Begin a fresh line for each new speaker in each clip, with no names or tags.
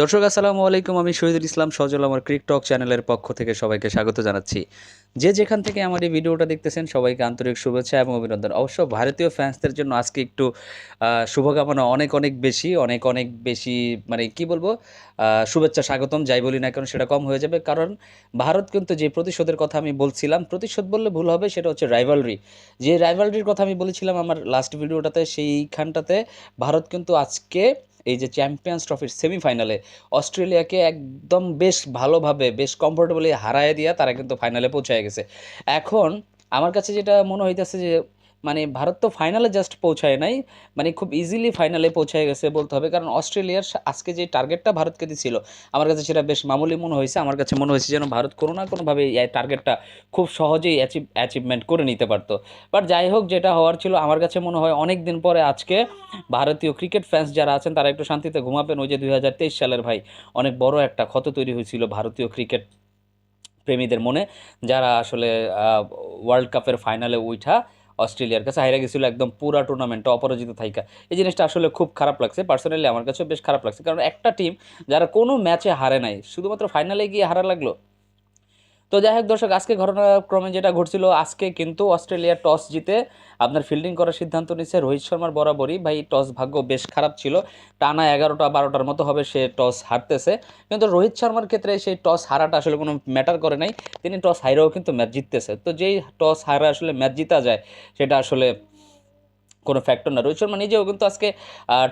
দর্শক, আসসালামু আলাইকুম। আমি শহীদুল ইসলাম সজল, আমার ক্রিক টক চ্যানেলের পক্ষ থেকে সবাইকে স্বাগত জানাচ্ছি। যে যেখান থেকে আমার এই ভিডিওটা দেখতেছেন, সবাইকে আন্তরিক শুভেচ্ছা এবং অভিনন্দন। অবশ্য ভারতীয় ফ্যান্সদের জন্য আজকে একটু শুভকামনা অনেক অনেক বেশি, অনেক অনেক বেশি মানে কি বলব শুভেচ্ছা স্বাগতম, যাই বলি না কেন সেটা কম হয়ে যাবে। কারণ ভারত কিন্তু যে প্রতিশোধের কথা আমি বলছিলাম, প্রতিশোধ বললে ভুল হবে, সেটা হচ্ছে রাইভালরি যে রাইভালরির কথা আমি বলেছিলাম আমার লাস্ট ভিডিওটাতে, সেইখানটাতে ভারত কিন্তু আজকে এই যে চ্যাম্পিয়ন্স ট্রফির সেমিফাইনালে অস্ট্রেলিয়াকে একদম বেশ ভালোভাবে, বেশ কমফোর্টেবলি হারায় দিয়া তারা কিন্তু ফাইনালে পৌঁছায় গেছে। এখন আমার কাছে যেটা মনে হইতেছে যে মানে ভারত তো ফাইনালে জাস্ট পৌঁছায় নাই। মানে খুব ইজিলি ফাইনালে পৌঁছায় গেছে বলতে হবে। কারণ অস্ট্রেলিয়ার আজকে যে টার্গেটটা ভারতকে দিছিল, আমার কাছে সেটা বেশ মামুলি মনে হয়েছে। আমার কাছে মনে হয়েছে যেন ভারত কোনো না কোনোভাবে এই টার্গেটটা খুব সহজেই অ্যাচিভ অ্যাচিভমেন্ট করে নিতে পারতো। বাট যাই হোক, যেটা হওয়ার ছিল, আমার কাছে মনে হয় অনেক দিন পরে আজকে ভারতীয় ক্রিকেট ফ্যান্স যারা আছেন, তারা একটু শান্তিতে ঘুমাবেন। ওই যে দুই হাজার তেইশ সালের ভাই, অনেক বড় একটা ক্ষত তৈরি হয়েছিল ভারতীয় ক্রিকেট প্রেমীদের মনে, যারা আসলে ওয়ার্ল্ড কাপের ফাইনালে উঠা অস্ট্রেলিয়ার কাছে হাইরা গেছিল একদম পুরা টুর্নামেন্টটা অপরাজিত থাইকা। এই জিনিসটা আসলে খুব খারাপ লাগছে। পার্সোনালি আমার কাছেও বেশ খারাপ লাগছে। কারণ একটা টিম যারা কোনো ম্যাচে হারে নাই, শুধুমাত্র ফাইনালে গিয়ে হারা লাগল তো যাই হোক দর্শক, আজকে ঘটনাক্রমে যেটা ঘটছিল, আজকে কিন্তু অস্ট্রেলিয়া টস জিতে আপনার ফিল্ডিং করার সিদ্ধান্ত নিচ্ছে রোহিত শর্মার বরাবরই। ভাই, টস ভাগ্য বেশ খারাপ ছিল। টানা এগারোটা বারোটার মতো হবে সে টস হারতেছে। কিন্তু রোহিত শর্মার ক্ষেত্রে সেই টস হারাটা আসলে কোনো ম্যাটার করে নাই। তিনি টস হাইরাও কিন্তু ম্যাচ জিততেছে। তো যেই টস হারা আসলে ম্যাচ জিতা যায়, সেটা আসলে কোনো ফ্যাক্টর না। রোহিত শর্মা নিজেও কিন্তু আজকে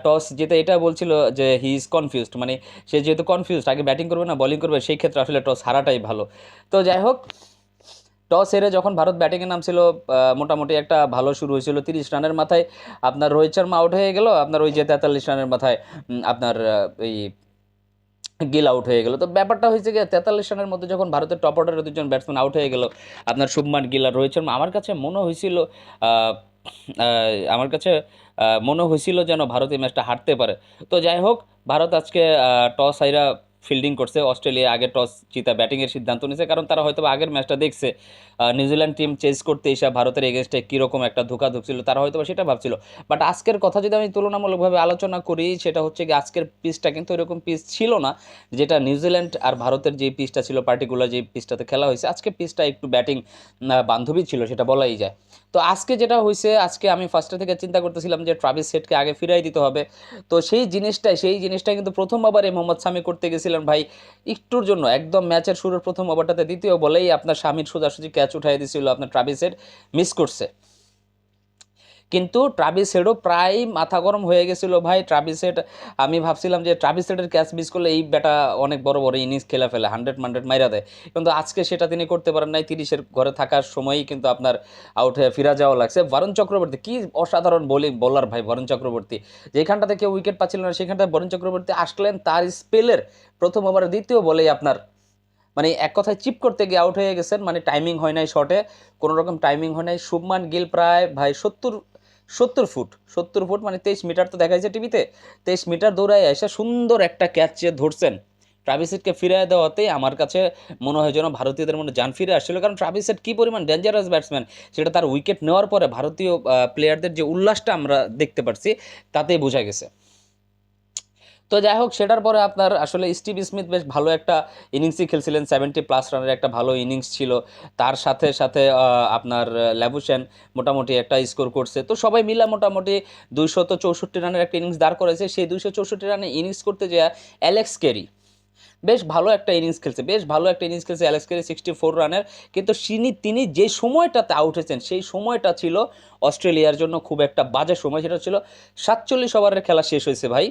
টস জিতে এটা বলছিল যে হি ইজ কনফিউজড মানে সে যেহেতু কনফিউজড আগে ব্যাটিং করবে না বোলিং করবে, সেই ক্ষেত্রে আসলে টস হারাটাই ভালো। তো যাই হোক টস হেরে যখন ভারত ব্যাটিংয়ে নামছিল মোটামুটি একটা ভালো শুরু হয়েছিল তিরিশ রানের মাথায়। আপনার রোহিত শর্মা আউট হয়ে গেল, আপনার ওই যে তেতাল্লিশ রানের মাথায় আপনার এই গিল আউট হয়ে গেল। তো ব্যাপারটা হয়েছে গিয়ে, তেতাল্লিশ রানের মধ্যে যখন ভারতের টপ অর্ডারের দুজন ব্যাটসম্যান আউট হয়ে গেল, আপনার শুভমান গিল আর রোহিত শর্মা, আমার কাছে মনে হয়েছিল আমার কাছে মনে হয়েছিল যেন ভারত এই ম্যাচটা হারতে পারে। তো যাই হোক, ভারত আজকে টস হাইরা ফিল্ডিং করছে। অস্ট্রেলিয়া আগে টস জিতা ব্যাটিংয়ের সিদ্ধান্ত নিয়েছে, কারণ তারা হয়তো আগের ম্যাচটা দেখছে। নিউজিল্যান্ড টিম চেস করতে এসে ভারতের এগেনস্টে কীরকম একটা ধোকা ধুকছিল তারা হয়তো সেটা ভাবছিল। বাট আজকের কথা যদি আমি তুলনামূলকভাবে আলোচনা করি, সেটা হচ্ছে কি আজকের পিচটা কিন্তু এরকম পিচ ছিল না, যেটা নিউজিল্যান্ড আর ভারতের যে পিচটা ছিল পার্টিকুলার যে পিচটাতে খেলা হয়েছে, আজকে পিচটা একটু ব্যাটিং বান্ধবী ছিল, সেটা বলাই যায়। তো আজকে যেটা হয়েছে, আজকে আমি ফার্স্টে থেকে চিন্তা করতেছিলাম যে ট্রাভিস সেটকে আগে ফিরাই দিতে হবে। তো সেই জিনিসটাই, সেই জিনিসটা কিন্তু প্রথম ওভারে মোহাম্মদ সামি করতে গেছিলেন ভাই, একটুর জন্য, একদম ম্যাচের শুরুর প্রথম ওভারটাতে দ্বিতীয় বলেই আপনার স্বামীর সোজাসুজি ক্যাচ উঠাই দিয়েছিল আপনার ট্রাভিসের মিস করছে। কিন্তু ট্রাভিস হেডও প্রায় মাথা গরম হয়ে গেছিল। ভাই ট্রাভিস হেড আমি ভাবছিলাম যে ট্রাভিস হেডের ক্যাচ মিস করলে এই ব্যাটা অনেক বড় বড় ইনিংস খেলা ফেলে হান্ড্রেড মান্ড্রেড মাইরা দেয়। কিন্তু আজকে সেটা তিনি করতে পারেন নাই, তিরিশের ঘরে থাকার সময়ই কিন্তু আপনার আউট হয়ে ফিরা যাওয়া লাগছে। বরুণ চক্রবর্তী কি অসাধারণ বোলিং বোলার ভাই বরুণ চক্রবর্তী যেখানটাতে কেউ উইকেট পাচ্ছিল না, সেখানটায় বরুণ চক্রবর্তী আসলেন তার স্পেলের প্রথম ওভারে দ্বিতীয় বলেই আপনার মানে এক কথায় চিপ করতে গিয়ে আউট হয়ে গেছেন মানে টাইমিং হয় নাই শটে কোনো রকম টাইমিং হয় নাই। শুভমান গিল প্রায়, ভাই, সত্তর সত্তর ফুট সত্তর ফুট মানে তেইশ মিটার তো দেখা যাচ্ছে টিভিতে তেইশ মিটার দৌড়ায় এসে সুন্দর একটা ক্যাচে ধরছেন। ট্রাভিসেটকে ফিরিয়ে দেওয়াতেই আমার কাছে মনে হয় যেন ভারতীয়দের মনে যান ফিরে আসছিল। কারণ ট্রাভিসেট কী পরিমাণ ডেঞ্জারাস ব্যাটসম্যান সেটা তার উইকেট নেওয়ার পরে ভারতীয় প্লেয়ারদের যে উল্লাসটা আমরা দেখতে পাচ্ছি তাতেই বোঝা গেছে। তো যাই হোক, সেটার পরে আপনার আসলে স্টিভ স্মিথ বেশ ভালো একটা ইনিংসই খেলছিলেন। সেভেন্টি প্লাস রানের একটা ভালো ইনিংস ছিল। তার সাথে সাথে আপনার ল্যাবুসেন মোটামুটি একটা স্কোর করছে। তো সবাই মিলে মোটামুটি দুইশো তো চৌষট্টি রানের একটা ইনিংস দাঁড় করেছে। সেই দুইশো চৌষট্টি রানের ইনিংস করতে যে অ্যালেক্স কেরি বেশ ভালো একটা ইনিংস খেলছে। বেশ ভালো একটা ইনিংস খেলছে অ্যালেক্স কেরি সিক্সটি ফোর রানের কিন্তু তিনি তিনি যে সময়টাতে আউট হয়েছেন, সেই সময়টা ছিল অস্ট্রেলিয়ার জন্য খুব একটা বাজে সময়। সেটা ছিল সাতচল্লিশ ওভারের খেলা শেষ হয়েছে ভাই।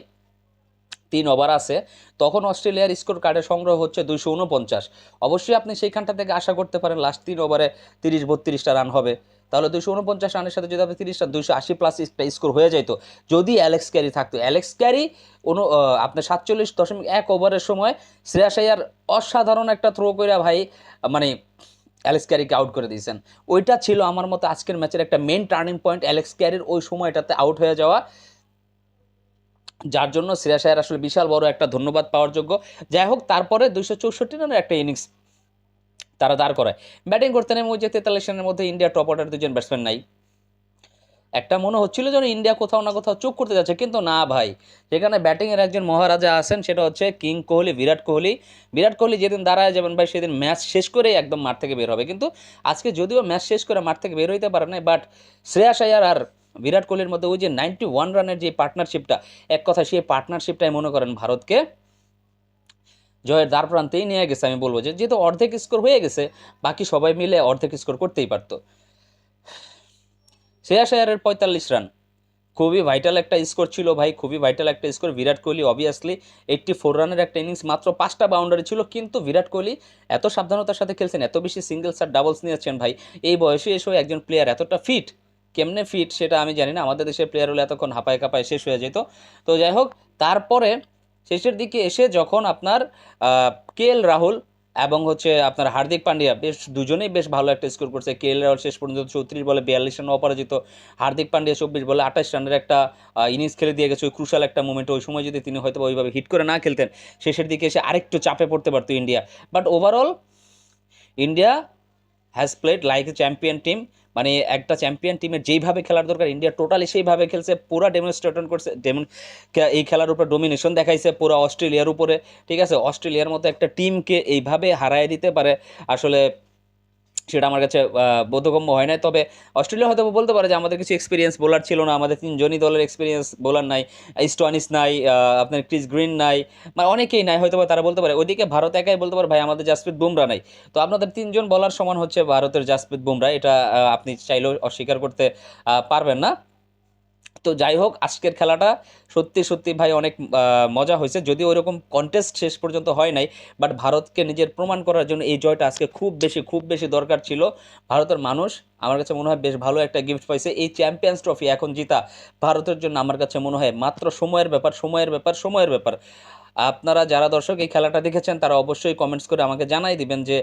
তিন ওভার আছে, তখন অস্ট্রেলিয়ার স্কোর কার্ডের সংগ্রহ হচ্ছে দুইশো উনপঞ্চাশ। অবশ্যই আপনি সেইখানটা থেকে আশা করতে পারেন লাস্ট তিন ওভারে তিরিশ বত্রিশটা রান হবে। তাহলে দুশো উনপঞ্চাশ রানের সাথে যদি আপনি তিরিশটা দুশো আশি প্লাস স্কোর হয়ে যেত যদি অ্যালেক্স ক্যারি থাকতো। অ্যালেক্স ক্যারি অনু আপনার সাতচল্লিশ দশমিক এক ওভারের সময় শ্রেয়াস আয়ার অসাধারণ একটা থ্রো করে ভাই মানে অ্যালেক্স ক্যারিকে আউট করে দিয়েছেন। ওইটা ছিল আমার মতো আজকের ম্যাচের একটা মেন টার্নিং পয়েন্ট অ্যালেক্স ক্যারির ওই সময়টাতে আউট হয়ে যাওয়া। যার জন্য শ্রেয়াস আয়ার আসলে বিশাল বড় একটা ধন্যবাদ পাওয়ার যোগ্য। যাই হোক, তারপরে দুইশো চৌষট্টি রানের একটা ইনিংস তারা দাঁড় করায়। ব্যাটিং করতে নেমে ওই যে তেতাল্লিশ রানের মধ্যে ইন্ডিয়া টপ অর্ডার দুজন ব্যাটসম্যান নাই। একটা মনে হচ্ছিল যেন ইন্ডিয়া কোথাও না কোথাও চোখ করতে যাচ্ছে, কিন্তু না ভাই। সেখানে ব্যাটিংয়ের একজন মহারাজা আছেন, সেটা হচ্ছে কিং কোহলি, বিরাট কোহলি। বিরাট কোহলি যেদিন দাঁড়ায় যাবেন ভাই, সেদিন ম্যাচ শেষ করেই একদম মাঠ থেকে বের হবে। কিন্তু আজকে যদিও ম্যাচ শেষ করে মাঠ থেকে বের হইতে পারে না বাট শ্রেয়াস আয়ার আর বিরাট কোহলির মধ্যে ওই যে নাইনটি ওয়ান রানের যে পার্টনারশিপটা এক কথা সেই পার্টনারশিপটাই মনে করেন ভারতকে জয়ের দ্বার প্রান্তেই নিয়ে গেছে, আমি বলব যে, যেহেতু অর্ধেক স্কোর হয়ে গেছে, বাকি সবাই মিলে অর্ধেক স্কোর করতেই পারতো। শ্রেয়াস আয়ারের পঁয়তাল্লিশ রান, খুবই ভাইটাল একটা স্কোর ছিল ভাই, খুবই ভাইটাল একটা score Virat Kohli obviously eighty four রানের একটা ইনিংস মাত্র পাঁচটা বাউন্ডারি ছিল, কিন্তু বিরাট কোহলি এত সাবধানতার সাথে খেলছেন, এত বেশি সিঙ্গেলস আর ডাবলস নিয়েছেন ভাই, এই বয়সে এসেও একজন প্লেয়ার এতটা ফিট কেমনে ফিট সেটা আমি জানি না। আমাদের দেশের প্লেয়ার হলে এতক্ষণ হাঁপায় কাঁপায় শেষ হয়ে যেত। তো যাই হোক, তারপরে শেষের দিকে এসে যখন আপনার কে এল রাহুল এবং হচ্ছে আপনার হার্দিক পান্ডিয়া, বেশ দুজনেই বেশ ভালো একটা স্কোর করছে। কে এল রাহুল শেষ পর্যন্ত চৌত্রিশ বলে, বিয়াল্লিশ রান অপরাজিত। হার্দিক পান্ডিয়া চব্বিশ বলে, আঠাশ রানের একটা ইনিংস খেলে দিয়ে গেছে। ওই ক্রুশাল একটা মুমেন্ট ওই সময় যদি তিনি হয়তো ওইভাবে হিট করে না খেলতেন, শেষের দিকে এসে আরেকটু চাপে পড়তে পারতো India. But overall India has played like a champion team মানে একটা চ্যাম্পিয়ন টিমের যেইভাবে খেলার দরকার ইন্ডিয়া টোটালি সেইভাবে খেলছে, পুরা ডেমনস্ট্রেটন করছে ডেমন এই খেলার উপর ডোমিনেশন দেখাইছে, পুরো অস্ট্রেলিয়ার উপরে, ঠিক আছে? অস্ট্রেলিয়ার মতো একটা টিমকে এইভাবে হারায় দিতে পারে, আসলে সেটা আমার কাছে বোধগম্য হয় না তবে অস্ট্রেলিয়া হয়তো বলতে পারে যে আমাদের কিছু এক্সপিরিয়েন্স বোলার ছিল না, আমাদের তিনজনই দলের এক্সপিরিয়েন্স বোলার নাই স্টোয়ানিস নাই আপনার ক্রিস গ্রিন নাই মানে অনেকেই নাই, হয়তো তারা বলতে পারে। ওইদিকে ভারত একাই বলতে পারে, ভাই, আমাদের জাসপ্রীত বুমরা নাই। তো আপনাদের তিনজন বলার সমান হচ্ছে ভারতের জাসপ্রীত বুমরা এটা আপনি চাইলেও অস্বীকার করতে পারবেন না। তো যাই হোক, আজকের খেলাটা সত্যি সত্যি ভাই অনেক মজা হয়েছে। যদিও ওইরকম কন্টেস্ট শেষ পর্যন্ত হয় নাই বাট ভারতকে নিজের প্রমাণ করার জন্য এই জয়টা আজকে খুব বেশি খুব বেশি দরকার ছিল। ভারতের মানুষ আমার কাছে মনে হয় বেশ ভালো একটা গিফট পাইছে। এই চ্যাম্পিয়ন্স ট্রফি এখন জিতা ভারতের জন্য আমার কাছে মনে হয় মাত্র সময়ের ব্যাপার সময়ের ব্যাপার সময়ের ব্যাপার। আপনারা যারা দর্শক এই খেলাটা দেখেছেন, তারা অবশ্যই কমেন্টস করে আমাকে জানাই দিবেন যে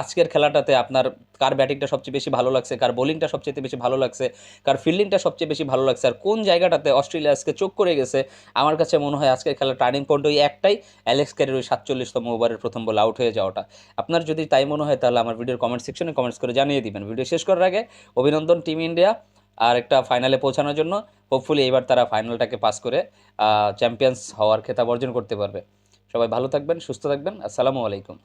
আজকের খেলাটাতে আপনার কার ব্যাটিংটা সবচেয়ে বেশি ভালো লাগছে, কার বোলিংটা সবচেয়ে বেশি ভালো লাগছে, কার ফিল্ডিংটা সবচেয়ে বেশি ভালো লাগছে, আর কোন জায়গাটাতে অস্ট্রেলিয়া আজকে চোখ করে গেছে, আমার কাছে মনে হয় আজকের খেলার টার্নিং পয়েন্ট ওই একটাই, অ্যালেক্স ক্যারির ওই সাতচল্লিশতম ওভারের প্রথম বল আউট হয়ে যাওয়াটা। আপনার যদি তাই মনে হয় তাহলে আমার ভিডিওর কমেন্ট সেকশনে কমেন্টস করে জানিয়ে দিবেন। ভিডিও শেষ করার আগে অভিনন্দন টিম ইন্ডিয়া। আর একটা ফাইনালে পৌঁছানোর জন্য হোপফুলি এবার তারা ফাইনালটাকে পাস করে চ্যাম্পিয়ন্স হওয়ার খেতাব অর্জন করতে পারবে। সবাই ভালো থাকবেন, সুস্থ থাকবেন, আসসালামু আলাইকুম।